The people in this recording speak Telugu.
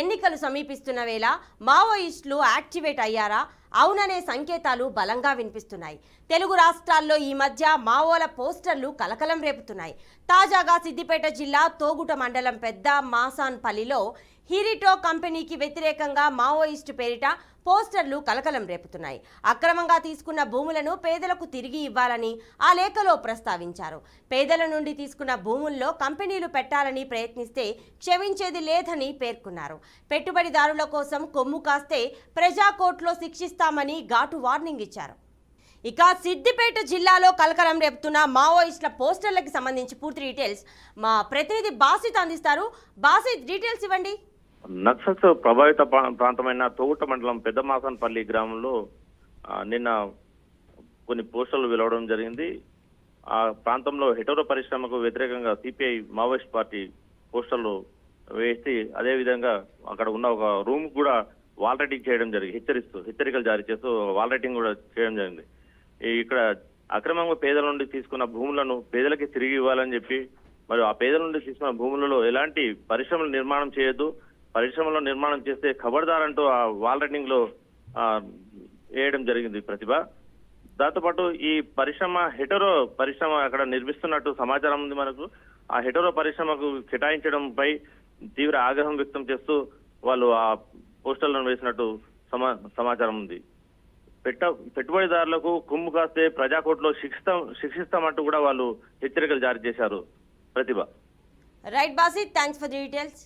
ఎన్నికలు సమీపిస్తున్న వేళ మావోయిస్టులు యాక్టివేట్ అయ్యారా? అవుననే సంకేతాలు బలంగా వినిపిస్తున్నాయి. తెలుగు రాష్ట్రాల్లో ఈ మధ్య మావోల పోస్టర్లు కలకలం రేపుతున్నాయి. తాజాగా సిద్దిపేట జిల్లా తోగుట మండలం పెద్ద మాసాన్పల్లిలో హిరిటో కంపెనీకి వ్యతిరేకంగా మావోయిస్టు పేరిట పోస్టర్లు కలకలం రేపుతున్నాయి. అక్రమంగా తీసుకున్న భూములను పేదలకు తిరిగి ఇవ్వాలని ఆ లేఖలో ప్రస్తావించారు. పేదల నుండి తీసుకున్న భూముల్లో కంపెనీలు పెట్టాలని ప్రయత్నిస్తే క్షమించేది లేదని పేర్కొన్నారు. పెట్టుబడిదారుల కోసం కొమ్ము కాస్తే ప్రజాకోర్టులో శిక్షిస్తామని ఘాటు వార్నింగ్ ఇచ్చారు. ఇక సిద్దిపేట జిల్లాలో కలకలం రేపుతున్న మావోయిస్టుల పోస్టర్లకు సంబంధించి పూర్తి డీటెయిల్స్ మా ప్రతినిధి బాసిత్ అందిస్తారు. బాసిత్ డీటెయిల్స్ ఇవ్వండి. నక్సల్స్ ప్రభావిత ప్రా- ప్రాంతమైన తోగుట మండలం పెద్దమాసన్పల్లి గ్రామంలో నిన్న కొన్ని పోస్టర్లు వెలవడం జరిగింది. ఆ ప్రాంతంలో హెటోరో పరిశ్రమకు వ్యతిరేకంగా సిపిఐ మావోయిస్ట్ పార్టీ పోస్టర్లు వేసి అదేవిధంగా అక్కడ ఉన్న ఒక రూమ్ కూడా వాల్ రైటింగ్ చేయడం జరిగింది హెచ్చరిస్తూ హెచ్చరికలు జారీ చేస్తూ వాల్ రైటింగ్ కూడా చేయడం జరిగింది. ఇక్కడ అక్రమంగా పేదల నుండి తీసుకున్న భూములను పేదలకి తిరిగి ఇవ్వాలని చెప్పి మరియు ఆ పేదల నుండి తీసుకున్న భూములలో ఎలాంటి పరిశ్రమలు నిర్మాణం చేయొద్దు పరిశ్రమలో నిర్మాణం చేస్తే ఖబర్దార్ అంటూ ఆ వాల్ రైటింగ్లో వేయడం జరిగింది ప్రతిభ. దాంతోపాటు ఈ పరిశ్రమ హెటరో పరిశ్రమ అక్కడ నిర్మిస్తున్నట్టు సమాచారం ఉంది మనకు. ఆ హెటరో పరిశ్రమకు కేటాయించడంపై తీవ్ర ఆగ్రహం వ్యక్తం చేస్తూ వాళ్ళు ఆ పోస్టర్లను వేసినట్టు సమా సమాచారం ఉంది. పెట్ట పెట్టుబడిదారులకు కుమ్ము కాస్తే ప్రజాకోర్టులో శిక్షిస్తాం శిక్షిస్తామంటూ కూడా వాళ్ళు హెచ్చరికలు జారీ చేశారు. ప్రతిభ. రైట్ బాసి థ్యాంక్స్ ఫర్ డీటెయిల్స్